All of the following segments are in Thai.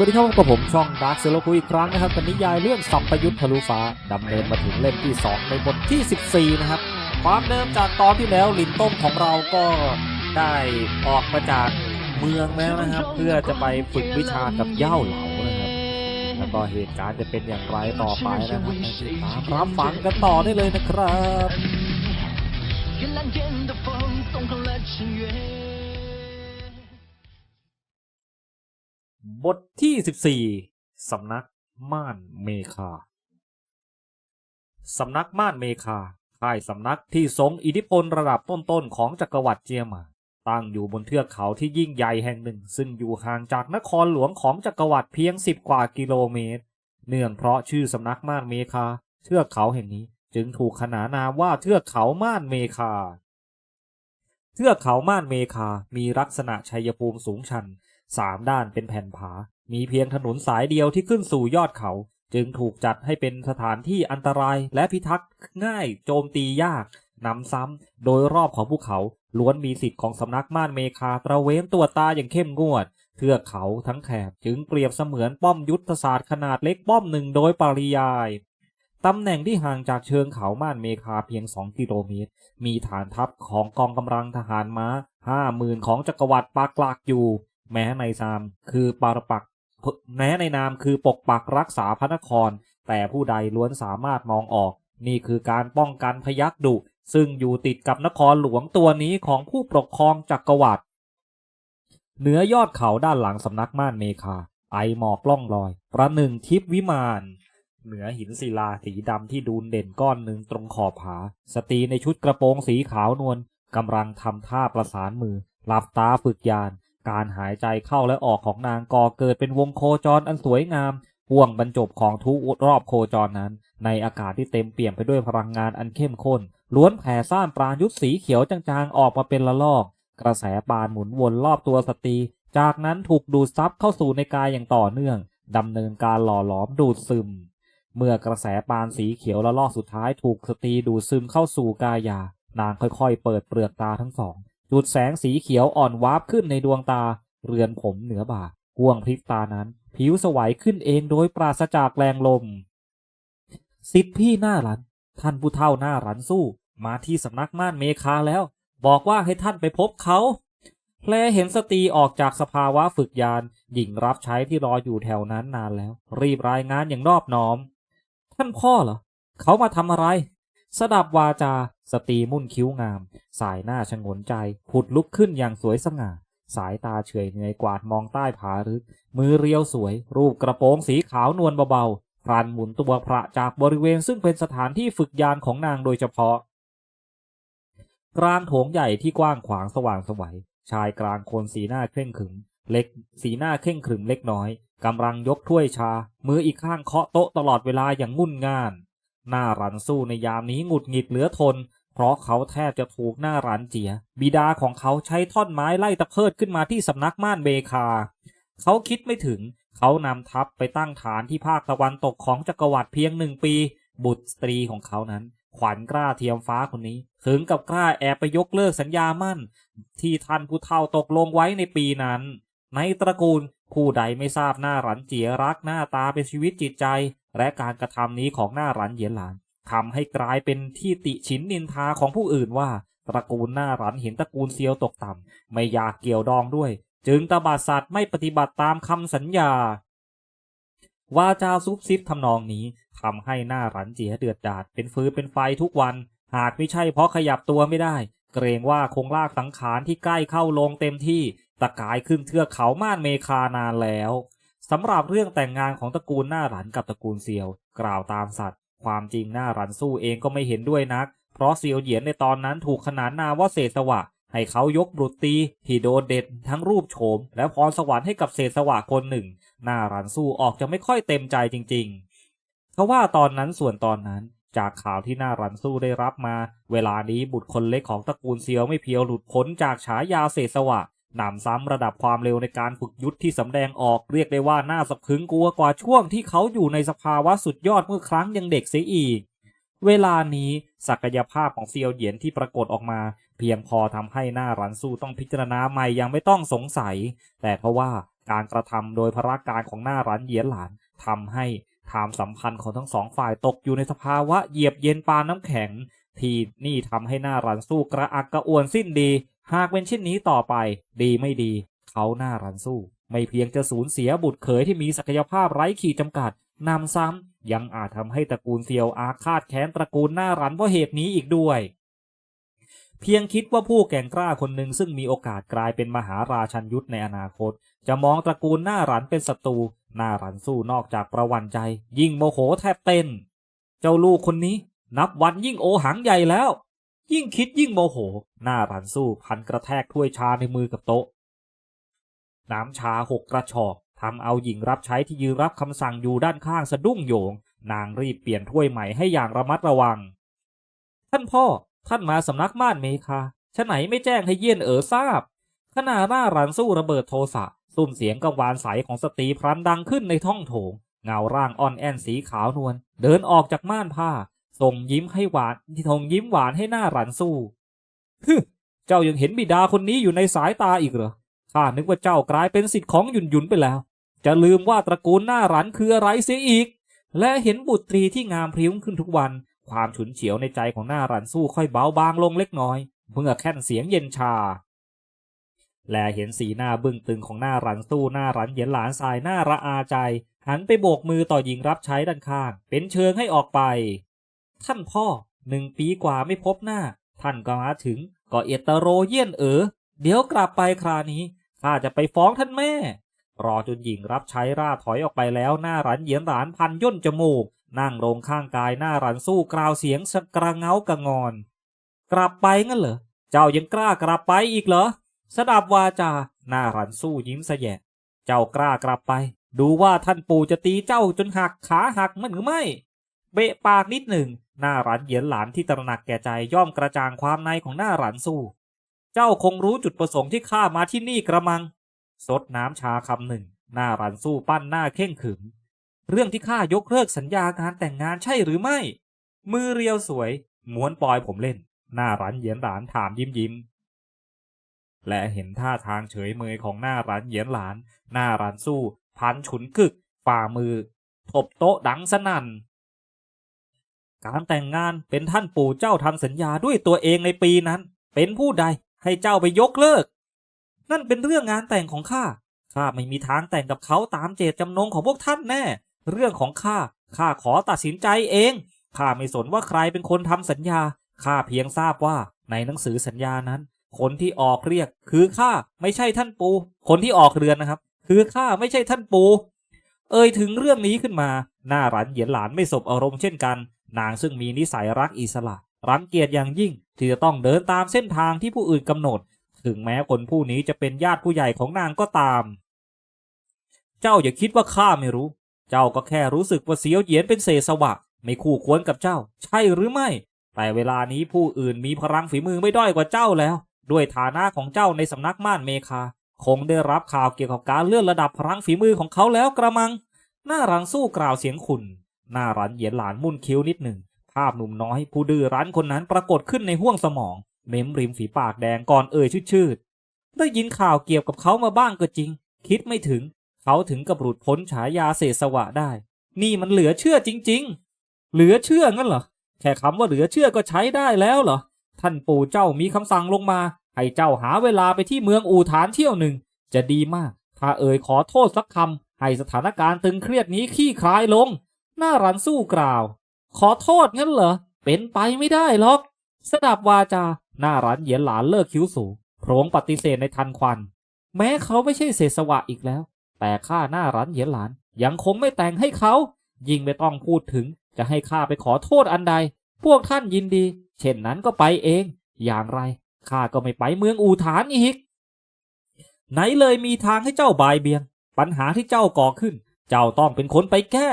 สวัสดีครับพบกับผมช่องดาร์คเซโลคุยอีกครั้งนะครับกับนิยายเรื่องสัพพยุทธ์ทะลุฟ้าดำเนินมาถึงเล่มที่ 2 ในบทที่ 14 นะครับความเดิมจากตอนที่แล้วลินต้มของเราก็ได้ออกมาจากเมืองแล้วนะครับ เพื่อจะไปฝึกวิชากับเย้าเหลานะครับแล้วก็เหตุการณ์จะเป็นอย่างไรต่อไปนะครับติดตามรับฟังกันต่อได้เลยนะครับ บทที่ 14 สำนักม่านเมคา สำนักม่านเมคาค่ายสำนักที่ทรงอิทธิพลระดับต้นๆของจักรวรรดิเจียมา ตั้งอยู่บนเทือกเขาที่ยิ่งใหญ่แห่งหนึ่ง ซึ่งอยู่ห่างจากนครหลวงของจักรวรรดิเพียงสิบกว่ากิโลเมตร เนื่องเพราะชื่อสำนักม่านเมคา เทือกเขาแห่งนี้จึงถูกขนานนามว่าเทือกเขาม่านเมคา เทือกเขาม่านเมคา มีลักษณะชัยภูมิสูงชัน สามด้านเป็นแผ่นผา มีเพียงถนนสายเดียวที่ขึ้นสู่ยอดเขา จึงถูกจัดให้เป็นสถานที่อันตรายและพิทักษ์ง่ายโจมตียากนำซ้ำโดยรอบของภูเขาล้วนมีสิทธิ์ของสำนักม่านเมคาตระเวนตรวตาอย่างเข้มงวด เทือกเขาทั้งแถบจึงเปรียบเสมือนป้อมยุทธศาสตร์ขนาดเล็กป้อมหนึ่งโดยปริยายตำแหน่งที่ห่างจากเชิงเขาม่านเมคาเพียง 2 กิโลเมตร มีฐานทัพของกองกำลังทหารม้าห้าหมื่นของจักรวรรดิปากหลักอยู่ แม้ในซามคือปารปักแม้ในนามคือปกปักรักษาพระนคร แต่ผู้ใดล้วนสามารถมองออก นี่คือการป้องกันพยักดุ ซึ่งอยู่ติดกับนครหลวงตัวนี้ของผู้ปกครองจักรวรรดิเหนือยอดเขาด้านหลังสำนักม่านเมคา ไอหมอกล่องลอย ประหนึ่งทิพวิมานเหนือหินศิลาสีดำที่ดูนเด่นก้อนหนึ่งตรงขอบผา สตรีในชุดกระโปรงสีขาวนวลกำลังทำท่าประสานมือหลับตาฝึกยาน การหายใจเข้าและออกของนางก่อเกิดเป็นวงโคจรอันสวยงามห่วงบรรจบของทุกรอบโคจรนั้น ในอากาศที่เต็มเปี่ยมไปด้วยพลังงานอันเข้มข้นล้วนแผ่ซ่านปราณยุทธสีเขียวจางๆออกมาเป็นละลอก กระแสปานหมุนวนรอบตัวสตรี จากนั้นถูกดูดซับเข้าสู่ในกายอย่างต่อเนื่องดำเนินการหล่อหลอมดูดซึม เมื่อกระแสปานสีเขียวละลอกสุดท้ายถูกสตรีดูดซึมเข้าสู่กายา นางค่อยๆ เปิดเปลือกตาทั้งสอง จุดแสงสีเขียวอ่อนวาบขึ้นในดวงตา เรือนผมเหนือบ่าห่วงพริบตานั้น ผิวสวัยขึ้นเองโดยปราศจากแรงลม สิทธิพี่หน้ารัน ท่านผู้เฒ่าหน้ารันสู้ มาที่สำนักม่านเมคาแล้ว บอกว่าให้ท่านไปพบเขาแลเห็นสตรีออกจากสภาวะฝึกยาน หญิงรับใช้ที่รออยู่แถวนั้นนานแล้ว รีบรายงานอย่างนอบน้อม ท่านพ่อเหรอ เขามาทำอะไร สดับวาจา สตรีมุ่นคิ้วงาม สายหน้าชงนใจ ผุดลุกขึ้นอย่างสวยสง่า สายตาเฉยเหนื่อยกวาดมองใต้ผารึก มือเรียวสวย รูปกระโปรงสีขาวนวลเบาๆพรันหมุนตัวพระจากบริเวณซึ่งเป็นสถานที่ฝึกยานของนางโดยเฉพาะ กลางโถงใหญ่ที่กว้างขวางสว่างสวัย ชายกลางคนสีหน้าเคร่งขรึม เล็ก สีหน้าเคร่งขรึมเล็กน้อยกำลังยกถ้วยชา มืออีกข้างเคาะโต๊ะตลอดเวลาอย่างงุ่นง่าน หน้ารันสู้ในยามนี้หงุดหงิดเหลือทน เพราะเขาแทบจะถูกหน้ารันเจีย บิดาของเขาใช้ท่อนไม้ไล่ตะเพิดขึ้นมาที่สำนักม่านเบคา เขาคิดไม่ถึง เขานำทัพไปตั้งฐานที่ภาคตะวันตกของจักรวรรดิเพียงหนึ่งปี บุตรสตรีของเขานั้น ขวัญกล้าเทียมฟ้าคนนี้ ถึงกับกล้าแอบไปยกเลิกสัญญามั่น ที่ท่านผู้เฒ่าตกลงไว้ในปีนั้น ในตระกูลผู้ใดไม่ทราบหน้ารันเจียรักหน้าตาเป็นชีวิตจิตใจ และการกระทำนี้ของหน้ารันเหยียนหลานทำให้กลายเป็นที่ติฉินนินทาของผู้อื่นว่า ตระกูลหน้ารันเห็นตระกูลเซียวตกต่ำไม่อยากเกี่ยวดองด้วย จึงตบาสัตว์ไม่ปฏิบัติตามคำสัญญาวาจาซุบซิบทำนองนี้ทำให้หน้ารันเจียเดือดดาดเป็นฟืนเป็นไฟทุกวัน หากไม่ใช่เพราะขยับตัวไม่ได้ เกรงว่าคงลากสังขารที่ใกล้เข้าลงเต็มที่ตะกายขึ้นเทือกเขาม่านเมคานานแล้ว สำหรับเรื่องแต่งงานของตระกูลหน้ารันกับตระกูลเซียว กล่าวตามสัตว์ความจริงหน้ารันสู้เองก็ไม่เห็นด้วยนัก เพราะเซียวเหยียนในตอนนั้นถูกขนานนามว่าเศษสวะ ให้เขายกบุตรตีที่โดดเด่นทั้งรูปโฉม และพรสวรรค์ให้กับเศษสวะคนหนึ่ง หน้ารันสู้ออกจะไม่ค่อยเต็มใจจริงๆเขาะว่าตอนนั้นส่วนตอนนั้นจากข่าวที่หน้ารันสู้ได้รับมา เวลานี้บุตรคนเล็กของตระกูลเซียวไม่เพียวหลุดพ้นจากฉายาเศษสวะ หนำซ้ำระดับความเร็วในการฝึกยุทธที่สำแดงออกเรียกได้ว่าน่าสะพึงกลัวกว่าช่วงที่เขาอยู่ในสภาวะสุดยอดเมื่อครั้งยังเด็กเสียอีก เวลานี้ศักยภาพของเซียวเหยียนที่ปรากฏออกมา เพียงพอทำให้หน้ารันสู้ต้องพิจารณาใหม่ยังไม่ต้องสงสัย แต่เพราะว่าการกระทำโดยพระการของหน้าร้านเหยียนหลานทำให้ทามสัมพันธ์ของทั้งสองฝ่ายตกอยู่ในสภาวะเหยียบเย็นปานน้ำแข็ง ที่นี่ทำให้หน้ารันสู้กระอักกระอ่วนสิ้นดี หากเป็นเช่นนี้ต่อไป ดีไม่ดี เขาหน้ารันสู้ ไม่เพียงจะสูญเสียบุตรเขยที่มีศักยภาพไร้ขีดจำกัดนำซ้ำยังอาจทำให้ตระกูลเซียวอาฆาตแค้นตระกูลหน้ารันเพราะเหตุนี้อีกด้วย เพียงคิดว่าผู้แก่งกล้าคนหนึ่งซึ่งมีโอกาสกลายเป็นมหาราชันยุทธในอนาคต จะมองตระกูลหน้ารันเป็นศัตรูหน้ารันสู้นอกจากประวันใจ ยิ่งโมโหแทบเต้น เจ้าลูกคนนี้ นับวันยิ่งโอหังใหญ่แล้ว ยิ่งคิดยิ่งโมโห หน้ารันสู้พันกระแทกถ้วยชาในมือกับโต๊ะ น้ำชาหกกระชอกทำเอาหญิงรับใช้ที่ยืนรับคำสั่งอยู่ด้านข้างสะดุ้งโยง นางรีบเปลี่ยนถ้วยใหม่ให้อย่างระมัดระวัง ท่านพ่อท่านมาสำนักม่านเมคาฉะไหนไม่แจ้งให้เยี่ยนเอ๋อทราบ ขณะหน้ารันสู้ระเบิดโทสะซุ่มเสียงกังวานใสของสตรีพรันดังขึ้นในท้องโถง เงาร่างอ่อนแอนสีขาวนวลเดินออกจากม่านผ้า ส่งยิ้มให้หวานที่ทงยิ้มหวานให้หน้ารันสู้ฮึเจ้ายังเห็นบิดาคนนี้อยู่ในสายตาอีกเหรอข้านึกว่าเจ้ากลายเป็นสิทธิ์ของหยุนหยุนไปแล้ว จะลืมว่าตระกูลหน้ารันคืออะไรเสียอีก และเห็นบุตรีที่งามพริ้วขึ้นทุกวัน ความฉุนเฉียวในใจของหน้ารันสู้ค่อยเบาบางลงเล็กน้อยเมื่อแค่นเสียงเย็นชา และเห็นสีหน้าบึ้งตึงของหน้ารันสู้หน้ารันเหยียนหลานสายหน้าระอาใจ หันไปโบกมือต่อหญิงรับใช้ด้านข้าง เป็นเชิงให้ออกไป ท่านพ่อหนึ่งปีกว่าไม่พบหน้า ท่านก็มาถึงก็เอตโรเยี่ยนเอ๋อเดี๋ยวกลับไปคราวนี้ข้าจะไปฟ้องท่านแม่ รอจนหญิงรับใช้ร่าถอยออกไปแล้วหน้ารันเหยียนหลานพันย่นจมูก นั่งลงข้างกายหน้ารันสู้กราวเสียงสะกระเงากระงอน กลับไปงั้นเหรอ เจ้ายังกล้ากลับไปอีกเหรอ สดับวาจา หน้ารันสู้ยิ้มสะแยะ เจ้ากล้ากลับไป ดูว่าท่านปู่จะตีเจ้าจนหักขาหักมันหรือไม่ เบะปากนิดหนึ่ง หน้ารันเหยียนหลานที่ตระหนักแก่ใจย่อมกระจ่างความในของหน้ารันสู้ เจ้าคงรู้จุดประสงค์ที่ข้ามาที่นี่กระมังสดน้ำชาคำหนึ่ง หน้ารันสู้ปั้นหน้าเข่งขรึมเรื่องที่ข้ายกเลิกสัญญาการแต่งงานใช่หรือไม่ มือเรียวสวย ม้วนปลอยผมเล่น หน้ารันเหยียนหลานถามยิ้มยิ้มและเห็นท่าทางเฉยเมยของหน้ารันเหยียนหลาน หน้ารันสู้ พันฉุนกึก ฝ่ามือ ทบโต๊ะดังสนั่น การแต่งงานเป็นท่านปู่เจ้าทำสัญญาด้วยตัวเองในปีนั้น เป็นผู้ใดให้เจ้าไปยกเลิก นั่นเป็นเรื่องงานแต่งของข้าข้าไม่มีทางแต่งกับเขาตามเจตจำนงของพวกท่านแน่ เรื่องของข้าข้าขอตัดสินใจเองข้าไม่สนว่าใครเป็นคนทำสัญญาข้าเพียงทราบว่าในหนังสือสัญญานั้น คนที่ออกเรียกคือข้าไม่ใช่ท่านปู คนที่ออกเรือนนะครับ คือข้าไม่ใช่ท่านปู เอ่ยถึงเรื่องนี้ขึ้นมา หน้ารันเหยียนหลานไม่สบอารมณ์เช่นกัน นางซึ่งมีนิสัยรักอิสระ รังเกียจอย่างยิ่ง ที่จะต้องเดินตามเส้นทางที่ผู้อื่นกำหนด ถึงแม้คนผู้นี้จะเป็นญาติผู้ใหญ่ของนางก็ตาม เจ้าอย่าคิดว่าข้าไม่รู้ เจ้าก็แค่รู้สึกว่าเสียวเหยียนเป็นเศษสวะ ไม่คู่ควรกับเจ้า ใช่หรือไม่ แต่เวลานี้ผู้อื่นมีพลังฝีมือไม่ด้อยกว่าเจ้าแล้ว ด้วยฐานะของเจ้าในสำนักม่านเมคา คงได้รับข่าวเกี่ยวกับการเลื่อนระดับพลังฝีมือของเขาแล้วกระมัง หน้ารันสู้กล่าวเสียงขุน หน้ารันเหยียนหลานมุ่นคิ้วนิดหนึ่ง ภาพหนุ่มน้อยผู้ดื้อรั้นคนนั้นปรากฏขึ้นในห้วงสมอง เม้มริมฝีปากแดงก่อนเอ่ยชืดๆได้ยินข่าวเกี่ยวกับเขามาบ้างก็จริง คิดไม่ถึง เขาถึงกับหลุดพ้นฉายาเศษสวะได้ นี่มันเหลือเชื่อจริง ๆ เหลือเชื่องั้นเหรอ แค่คำว่าเหลือเชื่อก็ใช้ได้แล้วเหรอ ท่านปู่เจ้ามีคำสั่งลงมา ให้เจ้าหาเวลาไปที่เมืองอู่ฐานเที่ยวหนึ่ง จะดีมาก ถ้าเอ่ยขอโทษสักคำให้สถานการณ์ตึงเครียดนี้ขี้คลายลง หน้ารันสู้กล่าว ขอโทษงั้นเหรอ เป็นไปไม่ได้หรอก สดับวาจา หน้ารันเหยียนหลานเลิกคิ้วสูงโพรงปฏิเสธในทันควัน แม้เขาไม่ใช่เศษสวะอีกแล้ว แต่ข้าหน้ารันเหยียนหลาน ยังคงไม่แต่งให้เขา ยิ่งไม่ต้องพูดถึง จะให้ข้าไปขอโทษอันใด พวกท่านยินดี เช่นนั้นก็ไปเอง อย่างไรข้าก็ไม่ไปเมืองอู่ฐานอีก ไหนเลยมีทางให้เจ้าบายเบียง ปัญหาที่เจ้าก่อขึ้น เจ้าต้องเป็นคนไปแก้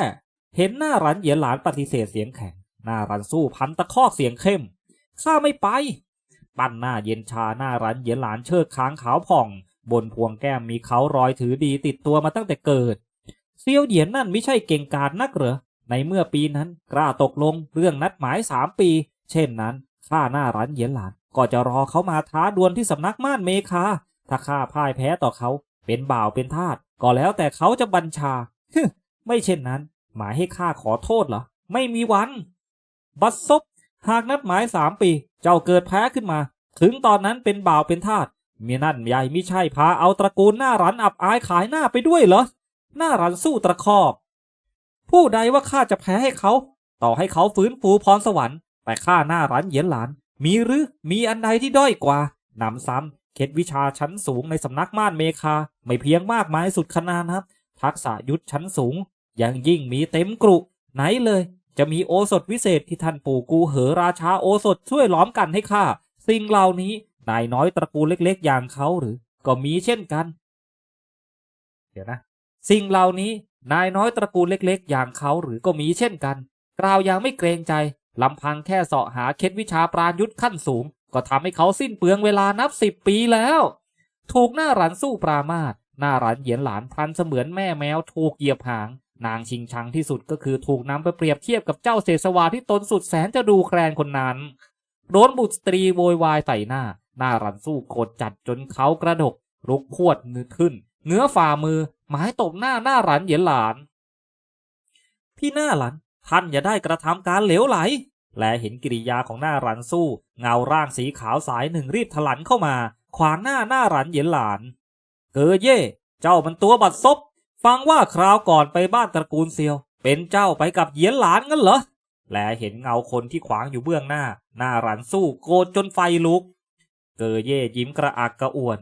เห็นหน้ารันเหยียนหลานปฏิเสธเสียงแข็ง หน้ารันสู้พันตะคอกเสียงเข้มข้าไม่ไป ปั้นหน้าเย็นชาหน้ารันเหยียนหลานเชิดค้างขาวผ่อง บนพวงแก้มมีเขารอยถือดีติดตัวมาตั้งแต่เกิดเซียวเหยียนนั่นไม่ใช่เก่งกาจนักเหรอ ในเมื่อปีนั้นกล้าตกลงเรื่องนัดหมายสามปี เช่นนั้นข้าหน้ารันเหยียนหลานก็จะรอเขามาท้าดวลที่สำนักม่านเมคา ถ้าข้าพ่ายแพ้ต่อเขา เป็นบ่าวเป็นทาส ก็แล้วแต่เขาจะบัญชาฮึมไม่เช่นนั้น หมายให้ข้าขอโทษเหรอ ไม่มีวัน บัดซบ หากนัดหมายสามปี เจ้าเกิดแพ้ขึ้นมา ถึงตอนนั้นเป็นบ่าวเป็นทาสมีนั่นใหญ่ไม่ใช่พาเอาตระกูลหน้ารันอับอายขายหน้าไปด้วยเหรอ หน้ารันสู้ตะคอกผู้ใดว่าข้าจะแพ้ให้เขา ต่อให้เขาฟื้นฟูพรสวรรค์แต่ข้าหน้ารันเหยียนหลาน มีหรือมีอันใดที่ด้อยกว่านำซ้ำเคล็ดวิชาชั้นสูงในสำนักม่านเมคา ไม่เพียงมากมายสุดขนาดนะครับ ทักษะยุทธชั้นสูง ยังยิ่งมีเต็มกรุ ไหนเลย จะมีโอสถวิเศษที่ท่านปู่กูเหอราชาโอสถช่วยล้อมกันให้ข้าสิ่งเหล่านี้นายน้อยตระกูลเล็กๆ อย่างเขาหรือ ก็มีเช่นกัน เดี๋ยวนะ สิ่งเหล่านี้นายน้อยตระกูลเล็กๆ อย่างเขาหรือก็มีเช่นกัน กล่าวอย่างไม่เกรงใจลำพังแค่เสาะหาเคล็ดวิชาปราณยุทธขั้นสูง ก็ทำให้เขาสิ้นเปลืองเวลานับสิบปีแล้ว ถูกหน้ารันสู้ปรามาสหน้ารันเหยียนหลานพันเสมือนแม่แมวถูกเหยียบหาง นางชิงชังที่สุดก็คือถูกนำไปเปรียบเทียบกับเจ้าเสสวาที่ตนสุดแสนจะดูแคลนคนนั้นโดนบุตรสตรีโวยวายใส่หน้า หน้ารันสู้โกรธจัดจนเขากระดกลุกพวดมือขึ้นเงื้อฝ่ามือหมายตบหน้าหน้ารันเหยียนหลาน พี่หน้าหลันท่านอย่าได้กระทำการเหลวไหล และเห็นกิริยาของหน้ารันสู้ เงาร่างสีขาวสายหนึ่งรีบถลันเข้ามา ขวางหน้าหน้ารันเหยียนหลาน เกอเย่เจ้ามันตัวบัดซบ ฟังว่าคราวก่อนไปบ้านตระกูลเซียว เป็นเจ้าไปกับเหยียนหลานงั้นเหรอ และเห็นเงาคนที่ขวางอยู่เบื้องหน้า หน้ารันสู้โกรธจนไฟลุก เกอเย่ยิ้มกระอักกระอ่วน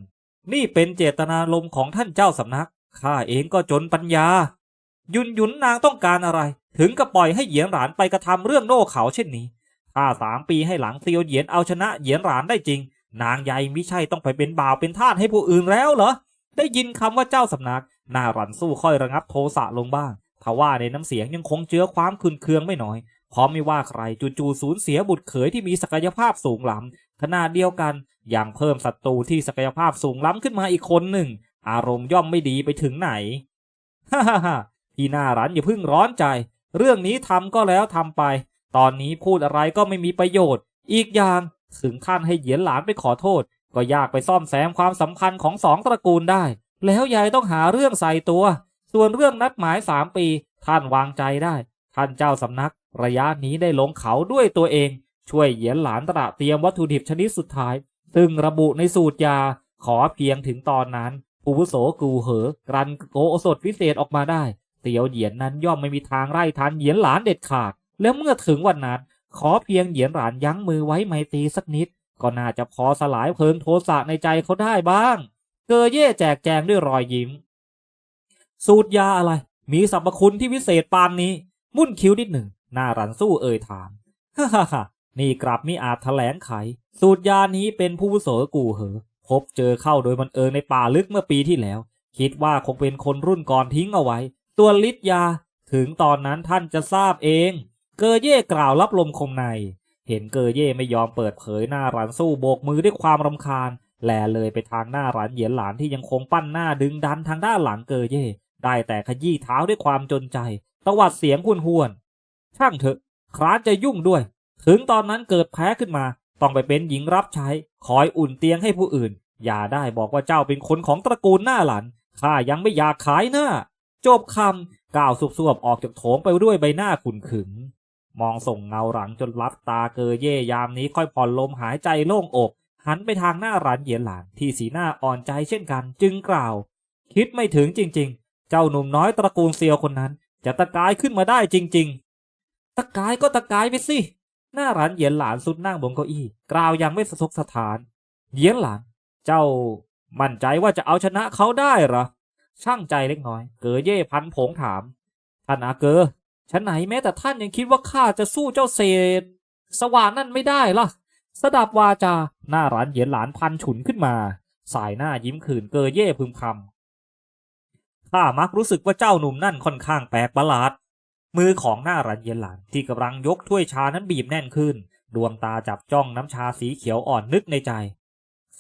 นี่เป็นเจตนารมของท่านเจ้าสำนัก ข้าเองก็จนปัญญา ยุนยุนนางต้องการอะไร ถึงกับปล่อยให้เหยียนหลานไปกระทำเรื่องโน่เขาเช่นนี้ ถ้าสามปีให้หลังเตียวเหยียนเอาชนะเหยียนหลานได้จริง นางใหญ่มิใช่ต้องไปเป็นบ่าวเป็นทาสให้ผู้อื่นแล้วเหรอ ได้ยินคำว่าเจ้าสำนัก หน้ารันสู้ค่อยระงับโทสะลงบ้างทว่าในน้ำเสียงยังคงเจือความขุนเคืองไม่น้อยเพราะไม่ว่าใครจู่ๆสูญเสียบุตรเขยที่มีศักยภาพสูงล้ำขนาดเดียวกันอยังเพิ่มศัตรูที่ศักยภาพสูงล้ำขึ้นมาอีกคนหนึ่ง อารมณ์ย่อมไม่ดีไปถึงไหนฮ่าฮ่าฮ่าพี่หน้ารันอย่าเพิ่งร้อนใจ เรื่องนี้ทำก็แล้วทำไป ตอนนี้พูดอะไรก็ไม่มีประโยชน์ อีกอย่างถึงขั้นให้เหยียนหลานไปขอโทษ ก็ยากไปซ่อมแซมความสัมพันธ์ของสองตระกูลได้ แล้วยายต้องหาเรื่องใส่ตัว ส่วนเรื่องนัดหมายสามปี ท่านวางใจได้ ท่านเจ้าสำนัก ระยะนี้ได้ลงเขาด้วยตัวเอง ช่วยเหยียนหลานตระเตรียมวัตถุดิบชนิดสุดท้าย ซึ่งระบุในสูตรยาขอเพียงถึงตอนนั้นผู้วุโสกูเหอกรันโกโอสถวิเศษออกมาได้เตียวเหยียนนั้นย่อมไม่มีทางไล่ทันเหยียนหลานเด็ดขาด แล้วเมื่อถึงวันนั้น ขอเพียงเหยียนหลานยั้งมือไว้ไมตีสักนิด ก็น่าจะพอสลายเพลิงโทสะในใจเขาได้บ้าง เกอเย่แจกแจงด้วยรอยยิ้ม สูตรยาอะไร มีสรรพคุณที่วิเศษปานนี้ มุ่นคิ้วนิดหนึ่ง หน้ารันสู้เอ่ยถามฮ่าฮ่าฮ่านี่กลับมิอาจแถลงไข สูตรยานี้เป็นผู้โสกูเหอ พบเจอเข้าโดยบังเอิญในป่าลึกเมื่อปีที่แล้ว คิดว่าคงเป็นคนรุ่นก่อนทิ้งเอาไว้ ตัวฤทธิ์ยา ถึงตอนนั้นท่านจะทราบเอง เกอเย่กล่าวรับลมคมใน เห็นเกอเย่ไม่ยอมเปิดเผยหน้ารันสู้โบกมือด้วยความรำคาญ แลเลยไปทางหน้ารันเหยียนหลานที่ยังคงปั้นหน้าดึงดันทางด้านหลังเกอเย่ได้แต่ขยี้เท้าด้วยความจนใจตวัดเสียงหุนหวน ช่างเถอะ คร้านจะยุ่งด้วย ถึงตอนนั้นเกิดแพ้ขึ้นมา ต้องไปเป็นหญิงรับใช้ คอยอุ่นเตียงให้ผู้อื่น อย่าได้บอกว่าเจ้าเป็นคนของตระกูลหน้าหลันข้ายังไม่อยากขายหน้า จบคำก้าวสุบๆออกจากโถงไปด้วยใบหน้าขุนขึง มองส่งเงาหลังจนลับตาเกอเย่ยามนี้ค่อยผ่อนลมหายใจโล่งอก หันไปทางหน้าร้านเหยียนหลานที่สีหน้าอ่อนใจเช่นกัน จึงกล่าว คิดไม่ถึงจริง ๆ เจ้าหนุ่มน้อยตระกูลเซียวคนนั้น จะตะกายขึ้นมาได้จริง ๆ ตะกายก็ตะกายไปสิหน้าร้านเหยียนหลานสุดนั่งบนเก้าอี้กล่าวยังไม่สะทกสถาน เหยียนหลาน เจ้ามั่นใจว่าจะเอาชนะเขาได้หรอช่างใจเล็กน้อย เกอเย่พันผงถามท่านอาเกอฉันไหนแม้แต่ท่านยังคิดว่าข้าจะสู้เจ้าเศษ สว่านนั่นไม่ได้ล่ะ สดับวาจา หน้าร้านเหยียนหลานพันฉุนขึ้นมา สายหน้ายิ้มขื่นเกอเย่พึมพำข้ามักรู้สึกว่าเจ้าหนุ่มนั่นค่อนข้างแปลกประหลาด มือของหน้าร้านเหยียนหลานที่กำลังยกถ้วยชานั้นบีบแน่นขึ้น ดวงตาจับจ้องน้ำชาสีเขียวอ่อนนึกในใจ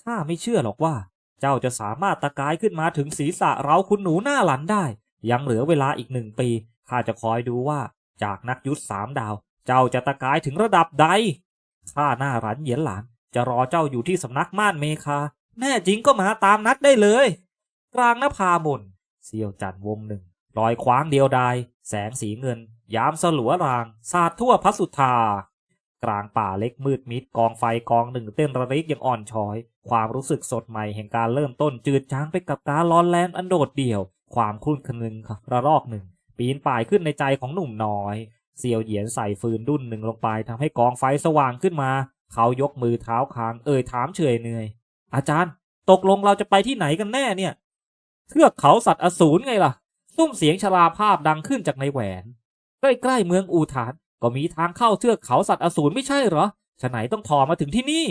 ข้าไม่เชื่อหรอกว่า เจ้าจะสามารถตะกายขึ้นมาถึงศีรษะเราคุณหนูหน้าหลันได้ ยังเหลือเวลาอีกหนึ่งปีข้าจะคอยดูว่า จากนักยุทธสามดาว เจ้าจะตะกายถึงระดับใด ข้าหน้าหลันเหยียนหลานจะรอเจ้าอยู่ที่สำนักม่านเมคา แน่จริงก็มาตามนัดได้เลย กลางนภามนเสี้ยวจันวงหนึ่งลอยคว้างเดียวดาย แสงสีเงิน ยามสลัวราง สาดทั่วพระสุธากลางป่าเล็กมืดมิดกองไฟกองหนึ่งเต้นระริกยังอ่อนช้อย ความรู้สึกสดใหม่แห่งการเริ่มต้นจืดจางไปกับการร้อนแรงอันโดดเดี่ยว ความคลุ่นคนึงระลอกหนึ่ง ปีนป่ายขึ้นในใจของหนุ่มน้อย เซียวเหยียนใส่ฟืนดุนหนึ่งลงไปทำให้กองไฟสว่างขึ้นมา เขายกมือเท้าค้างเอ่ยถามเฉยเหนื่อยอาจารย์ ตกลงเราจะไปที่ไหนกันแน่เนี่ย เทือกเขาสัตว์อสูรไงล่ะซุ้มเสียงชลาภาพดังขึ้นจากในแหวน ใกล้ๆเมืองอูฐาน ก็มีทางเข้าเทือกเขาสัตว์อสูรไม่ใช่เหรอฉะไหนต้องถอมาถึงที่นี่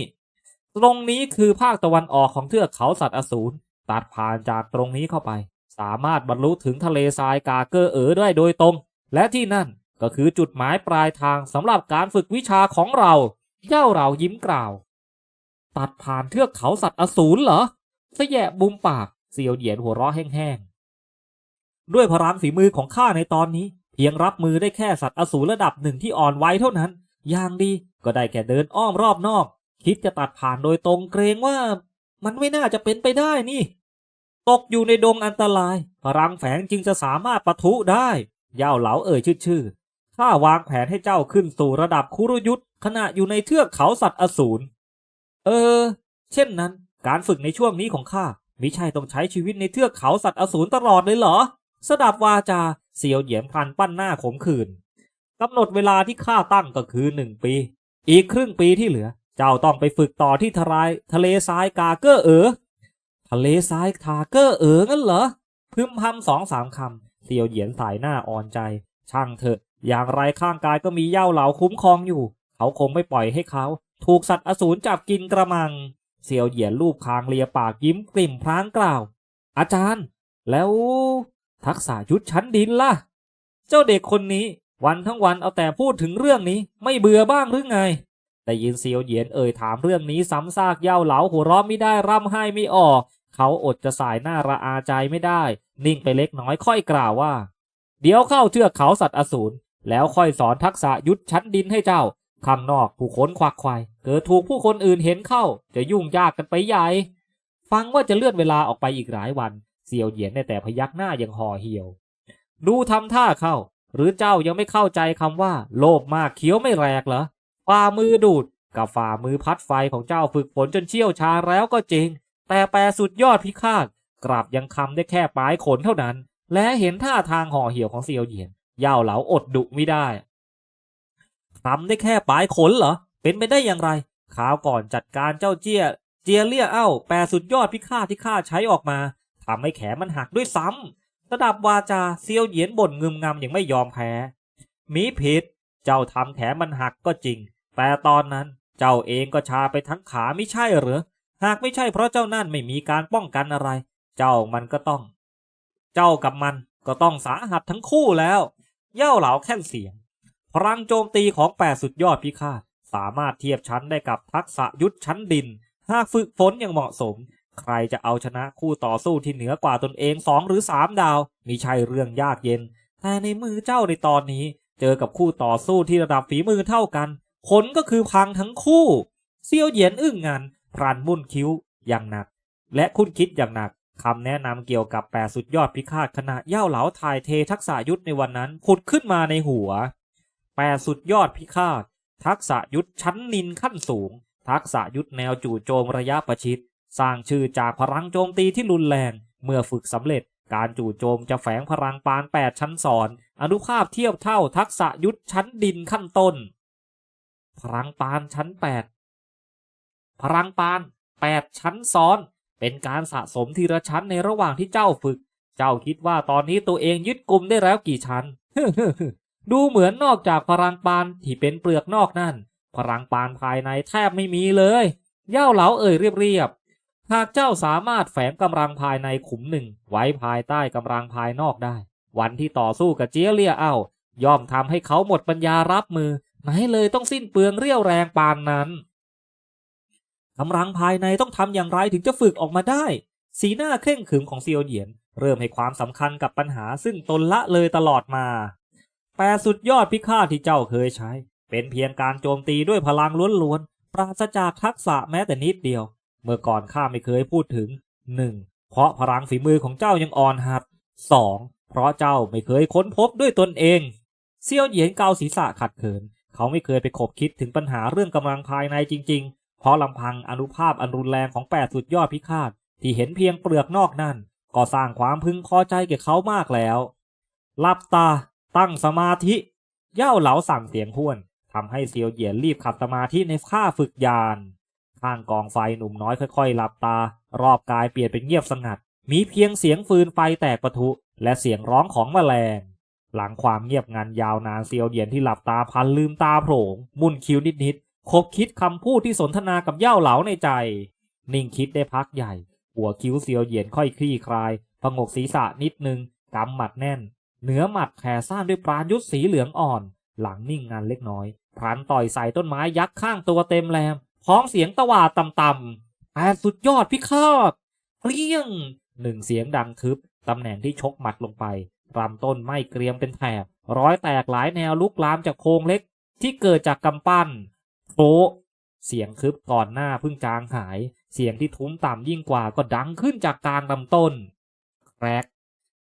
ตรงนี้คือภาคตะวันออกของเทือกเขาสัตว์อสูรตัดผ่านจากตรงนี้เข้าไป สามารถบรรลุถึงทะเลทรายกาเกอร์เอ๋อได้โดยตรง และที่นั่น ก็คือจุดหมายปลายทางสำหรับการฝึกวิชาของเราเย่าเรายิ้มกล่าว ตัดผ่านเทือกเขาสัตว์อสูรเหรอสแยะบุมปากเสียวเหยียนหัวเราะแห้งๆ ด้วยพลังฝีมือของข้าในตอนนี้ เพียงรับมือได้แค่สัตว์อสูรระดับหนึ่งที่อ่อนไหวเท่านั้น อย่างดีก็ได้แค่เดินอ้อมรอบนอก คิดจะตัดผ่านโดยตรงเกรงว่า มันไม่น่าจะเป็นไปได้นี่ ตกอยู่ในดงอันตราย พลังแฝงจึงจะสามารถปะทุได้ย่าเหลาเอ่ยชื่อ ข้าวางแผนให้เจ้าขึ้นสู่ระดับคุรุยุทธ์ขณะอยู่ในเทือกเขาสัตว์อสูร เออ เช่นนั้น การฝึกในช่วงนี้ของข้ามิใช่ต้องใช้ชีวิตในเทือกเขาสัตว์อสูรตลอดเลยเหรอ สดับวาจาเสียวเหยียมพันปั้นหน้าขมขื่นกำหนดเวลาที่ข้าตั้งก็คือหนึ่งปี อีกครึ่งปีที่เหลือ เจ้าต้องไปฝึกต่อที่ทราย ทะเลทรายกาเกอเอ๋อทะเลทรายทาเกอเอ๋องั้นเหรอพึมพำสองสามคำเสียวเหยียนสายหน้าอ่อนใจ ช่างเถอะ อย่างไรข้างกายก็มีเย้าเหลาคุ้มครองอยู่ เขาคงไม่ปล่อยให้เขา ถูกสัตว์อสูรจับกินกระมังเสียวเหยียนรูปคางเลียปากยิ้มกลิ่มพลางกล่าว อาจารย์ แล้ว ทักษะยุทธชั้นดินล่ะ เจ้าเด็กคนนี้ วันทั้งวันเอาแต่พูดถึงเรื่องนี้ไม่เบื่อบ้างหรือไงแต่ยินเซียวเหยียนเอ่ยถามเรื่องนี้ซ้ำซากเย่าเหลาหัวเราะไม่ได้ร่ำไห้ไม่ออก เขาอดจะสายหน้าระอาใจไม่ได้ นิ่งไปเล็กน้อยค่อยกล่าวว่า เดี๋ยวเข้าเทือกเขาสัตว์อสูร แล้วค่อยสอนทักษะยุทธชั้นดินให้เจ้า ข้างนอกผู้คนควักควายเกิดถูกผู้คนอื่นเห็นเข้า จะยุ่งยากกันไปใหญ่ ฟังว่าจะเลื่อนเวลาออกไปอีกหลายวันเซียวเหยียนแต่พยักหน้าอย่างห่อเหี่ยว ดูทำท่าเข้า หรือเจ้ายังไม่เข้าใจคำว่า โลภมากเคี้ยวไม่แรกเหรอฝ่ามือดูดกับฝ่ามือพัดไฟของเจ้าฝึกฝนจนเชี่ยวชาญแล้วก็จริง แต่แปรสุดยอดพิฆาตกลับยังคำได้แค่ปลายขนเท่านั้น และเห็นท่าทางห่อเหี่ยวของเซียวเหยียน ย่าเหลาอดดุไม่ได้ทำได้แค่ปลายขนเหรอ เป็นไปได้อย่างไรขาวก่อนจัดการเจ้าเจี้ย เจียเลี่ยเอ้า แปรสุดยอดพิฆาตที่ข้าใช้ออกมาทำให้แขนมันหักด้วยซ้ำระดับวาจาเซียวเหยียนบ่นงึมงำอย่างไม่ยอมแพ้ มีผิด เจ้าทำแขนมันหักก็จริง แต่ตอนนั้นเจ้าเองก็ชาไปทั้งขาไม่ใช่หรือ หากไม่ใช่เพราะเจ้านั่นไม่มีการป้องกันอะไร เจ้ามันก็ต้อง เจ้ากับมันก็ต้องสาหัสทั้งคู่แล้ว เย่าเหลาแค่นเสียง พลังโจมตีของแปดสุดยอดพิฆาต สามารถเทียบชั้นได้กับทักษะยุทธชั้นดิน หากฝึกฝนอย่างเหมาะสม ใครจะเอาชนะคู่ต่อสู้ที่เหนือกว่าตนเองสองหรือสามดาว มีใช่เรื่องยากเย็น แต่ในมือเจ้าในตอนนี้ เจอกับคู่ต่อสู้ที่ระดับฝีมือเท่ากัน ผลก็คือพังทั้งคู่ เซียวเหยียนอึ้งงานพรันมุ่นคิ้วอย่างหนัก และคุ้นคิดอย่างหนัก คำแนะนำเกี่ยวกับแปดสุดยอดพิฆาตขณะเย่าเหลาถ่ายเททักษะยุทธในวันนั้นผุดขึ้นมาในหัวแปดสุดยอดพิฆาตทักษะยุทธชั้นนินขั้นสูง ทักษะยุทธแนวจู่โจมระยะประชิดสร้างชื่อจากพลังโจมตีที่รุนแรง เมื่อฝึกสำเร็จการจู่โจมจะแฝงพลังปานแปดชั้นสอน อนุภาพเทียบเท่าทักษะยุทธชั้นดินขั้นต้น พลังปานชั้นแปดพลังปานแปดชั้นซ้อน เป็นการสะสมทีละชั้นในระหว่างที่เจ้าฝึก เจ้าคิดว่าตอนนี้ตัวเองยึดกลุ่มได้แล้วกี่ชั้น ดูเหมือนนอกจากพลังปานที่เป็นเปลือกนอกนั่น พลังปานภายในแทบไม่มีเลย เย่าเหลาเอ่ยเรียบๆ หากเจ้าสามารถแฝงกำลังภายในขุมหนึ่ง ไว้ภายใต้กำลังภายนอกได้ วันที่ต่อสู้กับเจียเลียเอ้าย่อมทำให้เขาหมดปัญญารับมือไหนเลยต้องสิ้นเปลืองเรี่ยวแรงปานนั้น กำลังภายในต้องทำอย่างไรถึงจะฝึกออกมาได้ สีหน้าเคร่งขรึมของเซียวเหยียน เริ่มให้ความสำคัญกับปัญหาซึ่งตนละเลยตลอดมา แปรสุดยอดพิฆาตที่เจ้าเคยใช้ เป็นเพียงการโจมตีด้วยพลังล้วนๆ ปราศจากทักษะแม้แต่นิดเดียว เมื่อก่อนข้าไม่เคยพูดถึง 1. เพราะพลังฝีมือของเจ้ายังอ่อนหัดสองเพราะเจ้าไม่เคยค้นพบด้วยตนเอง เซียวเหยียนเกาศีรษะขัดเขิน เขาไม่เคยไปคบคิดถึงปัญหาเรื่องกำลังภายในจริงๆ เพราะลำพังอนุภาพอันรุนแรงของแปดสุดยอดพิฆาตที่เห็นเพียงเปลือกนอกนั่น ก็สร้างความพึงพอใจแก่เขามากแล้วหลับตา ตั้งสมาธิ เย่าเหลาสั่งเสียงห้วนทำให้เซียวเหยียนรีบขัดสมาธิในค่าฝึกยาน ข้างกองไฟหนุ่มน้อยค่อยๆหลับตา รอบกายเปลี่ยนเป็นเงียบสงัด มีเพียงเสียงฟืนไฟแตกปะทุ และเสียงร้องของแมลง หลังความเงียบงันยาวนานเซียวเหยียนที่หลับตาพันลืมตาโผล่มุนคิ้วนิดๆ คบคิดคำพูดที่สนทนากับเย่าเหลาในใจ นิ่งคิดได้พักใหญ่ หัวคิ้วเซียวเหยียนค่อยคลี่คลายพงกศีรษะนิดนึงกำหมัดแน่น เหนือหมัดแผ่ซ่านด้วยปราณยุทธสีเหลืองอ่อน หลังนิ่งงันเล็กน้อยพลันต่อยใส่ต้นไม้ยักษ์ข้างตัวเต็มแรงพร้อมเสียงตะวาดต่ำๆแต่สุดยอดพิฆาตเปรี้ยงหนึ่งเสียงดังทึบตำแหน่งที่ชกหมัดลงไปลำต้นไม่เกรียมเป็นแถบร้อยแตกหลายแนวลุกลามจากโครงเล็กที่เกิดจากกำปั้น โฟเสียงคึบก่อนหน้าเพิ่งจางหาย เสียงที่ทุ้มต่ำยิ่งกว่าก็ดังขึ้นจากกลางลำต้นแครก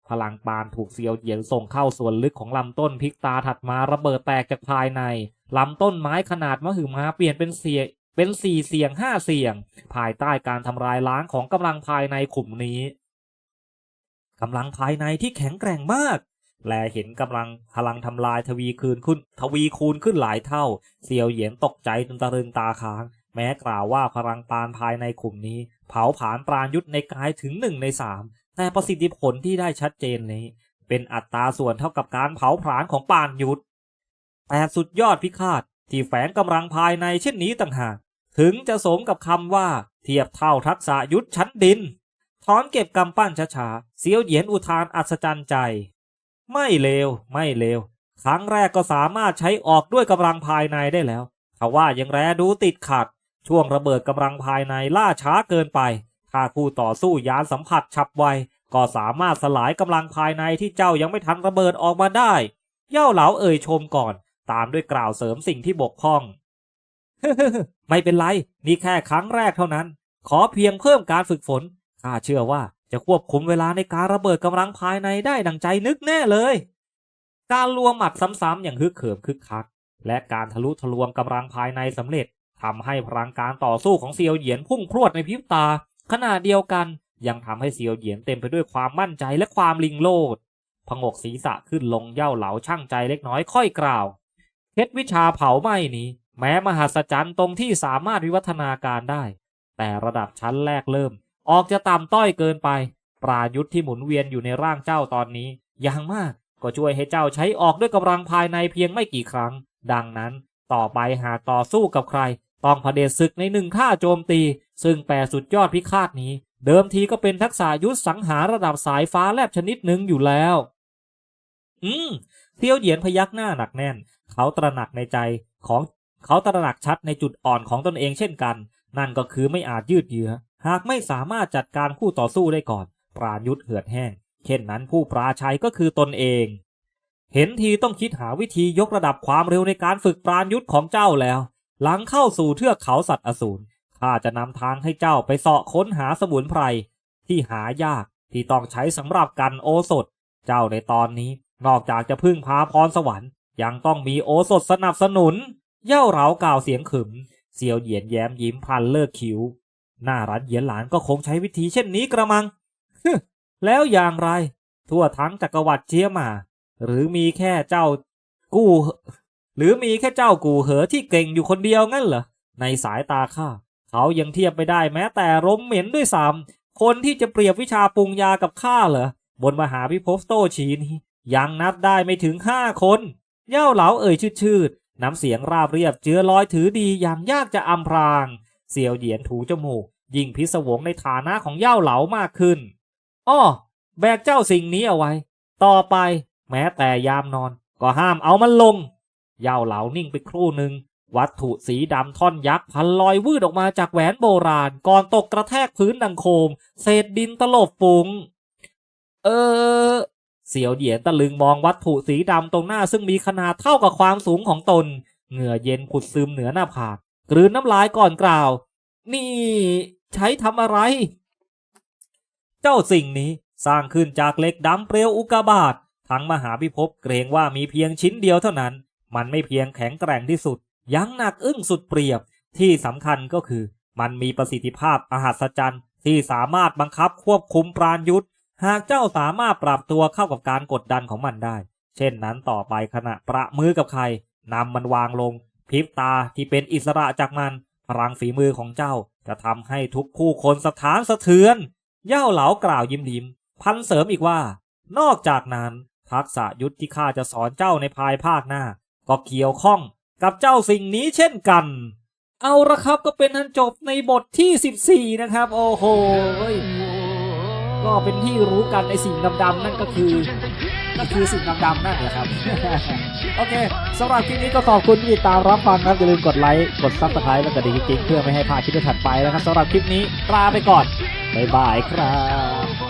พลังปานถูกเซียวเหยียนส่งเข้าส่วนลึกของลำต้นพลิกตาถัดมาระเบิดแตกจากภายในลำต้นไม้ขนาดมหึมาเปลี่ยนเป็นเสียเป็นสี่เสียงห้าเสียง ภายใต้การทำลายล้างของกำลังภายในขุมนี้กำลังภายในที่แข็งแกร่งมาก แลเห็นกำลังพลังทำลายทวีคืนขึ้น ทวีคูณขึ้นหลายเท่า เซียวเหยียนตกใจจนตะลึงตาค้าง แม้กล่าวว่าพลังปานภายในขุมนี้ เผาผลาญปราณยุทธในกายถึงหนึ่งในสามแต่ประสิทธิผลที่ได้ชัดเจนนี้ เป็นอัตราส่วนเท่ากับการเผาผลาญของปานยุทธแต่สุดยอดพิฆาตที่แฝงกำลังภายในเช่นนี้ต่างหากถึงจะสมกับคำว่า เทียบเท่าทักษะยุทธชั้นดินถอนเก็บกำปั้นช้าๆเสียวเหยียนอุทานอัศจรรย์ใจ ไม่เลวไม่เลวครั้งแรกก็สามารถใช้ออกด้วยกำลังภายในได้แล้วทว่ายังแรดูติดขัด ช่วงระเบิดกำลังภายในล่าช้าเกินไป ถ้าคู่ต่อสู้ยานสัมผัสฉับไว ก็สามารถสลายกำลังภายในที่เจ้ายังไม่ทันระเบิดออกมาได้ เย่าเหลาเอ่ยชมก่อน ตามด้วยกล่าวเสริมสิ่งที่บกพร่องไม่เป็นไร นี่แค่ครั้งแรกเท่านั้น ขอเพียงเพิ่มการฝึกฝนข้าเชื่อว่า จะควบคุมเวลาในการระเบิดกำลังภายในได้ดังใจนึกแน่เลย การลวงหมัดซ้ำๆอย่างฮึกเหิมคึกคัก และการทะลุทะลวงกำลังภายในสำเร็จทำให้พลังการต่อสู้ของเซียวเหยียนพุ่งพรวดในพริบตา ขณะเดียวกันยังทำให้เซียวเหยียนเต็มไปด้วยความมั่นใจและความลิงโลดพงกศีรษะขึ้นลงเย่าเหลาช่างใจเล็กน้อยค่อยกล่าวเคล็ดวิชาเผาไหม้นี้ แม้มหัศจรรย์ตรงที่สามารถวิวัฒนาการได้ แต่ระดับชั้นแรกเริ่ม ออกจะต่ำต้อยเกินไป ปรายุทธที่หมุนเวียนอยู่ในร่างเจ้าตอนนี้อย่างมากก็ช่วยให้เจ้าใช้ออกด้วยกำลังภายในเพียงไม่กี่ครั้ง ดังนั้น ต่อไปหากต่อสู้กับใคร ต้องเผด็จศึกในหนึ่งท่าโจมตี ซึ่งแปรสุดยอดพิฆาตนี้ เดิมทีก็เป็นทักษะยุทธสังหารระดับสายฟ้าแลบชนิดหนึ่งอยู่แล้ว อืมเที่ยวเหยียนพยักหน้าหนักแน่น เขาตระหนักในใจของเขาตระหนักชัดในจุดอ่อนของตนเองเช่นกัน นั่นก็คือไม่อาจยืดเยื้อ หากไม่สามารถจัดการคู่ต่อสู้ได้ก่อน ปรายุทธเหือดแห้ง เช่นนั้นผู้ปราชัยก็คือตนเอง เห็นทีต้องคิดหาวิธียกระดับความเร็วในการฝึกปรายุทธของเจ้าแล้ว หลังเข้าสู่เทือกเขาสัตว์อสูรข้าจะนำทางให้เจ้าไปเสาะค้นหาสมุนไพรที่หายากที่ต้องใช้สำหรับกันโอสถ เจ้าในตอนนี้ นอกจากจะพึ่งพาพรสวรรค์ ยังต้องมีโอสถสนับสนุน เย่าเหลากล่าวเสียงขึม เซียวเหยียนแย้มยิ้มพันเลิกคิ้ว หน้ารันเหยียนหลานก็คงใช้วิธีเช่นนี้กระมัง แล้วอย่างไร ทั่วทั้งจักรวรรดิเจียมา หรือมีแค่เจ้ากู้ หรือมีแค่เจ้ากูเหอที่เก่งอยู่คนเดียวงั้นเหรอ ในสายตาข้า เขายังเทียบไม่ได้แม้แต่ร้มเหม็นด้วยซ้ำคนที่จะเปรียบวิชาปรุงยากับข้าเหรอบนมหาพิภพโตชีนี้ยังนับได้ไม่ถึงห้าคนเย่าเหลาเอ่ยชืดๆน้ำเสียงราบเรียบเจือลอยถือดีอย่างยากจะอำพราง เสียวเหยียนถูจมูก ยิ่งพิศวงในฐานะของเย่าเหลามากขึ้น อ้อ แบกเจ้าสิ่งนี้เอาไว้ ต่อไป แม้แต่ยามนอน ก็ห้ามเอามันลง เย่าเหลานิ่งไปครู่หนึ่ง วัตถุสีดำท่อนยักษ์พันลอยวืดออกมาจากแหวนโบราณ ก่อนตกกระแทกพื้นดังโคม เศษดินตลบฟุง เออ เสียวเหยียนตะลึงมองวัตถุสีดำตรงหน้าซึ่งมีขนาดเท่ากับความสูงของตน เหงื่อเย็นผุดซึมเหนือหน้าผาก กลืนน้ำลายก่อนกล่าว นี่ใช้ทำอะไร เจ้าสิ่งนี้สร้างขึ้นจากเหล็กดำเปลวอุกาบาตทั้งมหาพิภพเกรงว่ามีเพียงชิ้นเดียวเท่านั้น มันไม่เพียงแข็งแกร่งที่สุด ยังหนักอึ้งสุดเปรียบ ที่สำคัญก็คือ มันมีประสิทธิภาพอหัศจรรย์ที่สามารถบังคับควบคุมปราณยุทธหากเจ้าสามารถปรับตัวเข้ากับการกดดันของมันได้ เช่นนั้นต่อไปขณะประมือกับใครนำมันวางลง พริบตาที่เป็นอิสระจากมัน พลังฝีมือของเจ้าจะทำให้ทุกผู้คนสถานสะเทือน เย่าเหลากล่าวยิ้มยิ้ม พันเสริมอีกว่า นอกจากนั้น ทักษะยุทธที่ข้าจะสอนเจ้าในภายภาคหน้า ก็เกี่ยวข้องกับเจ้าสิ่งนี้เช่นกัน เอาละครับก็เป็นอันจบในบทที่ 14 นะครับ โอ้โห ก็เป็นที่รู้กันในสิ่งดำๆนั่นก็คือ ก็คือสิ่งดำๆนั่นแหละครับ โอเคสำหรับคลิปนี้ก็ขอบคุณที่ติดตามรับฟังครับอย่าลืมกดไลค์กดซับสไครต์แล้วก็ดิ่งกิ๊กเพื่อไม่ให้พลาดคลิปถัดไปนะครับสำหรับคลิปนี้ลาไปก่อนบ๊ายบายครับ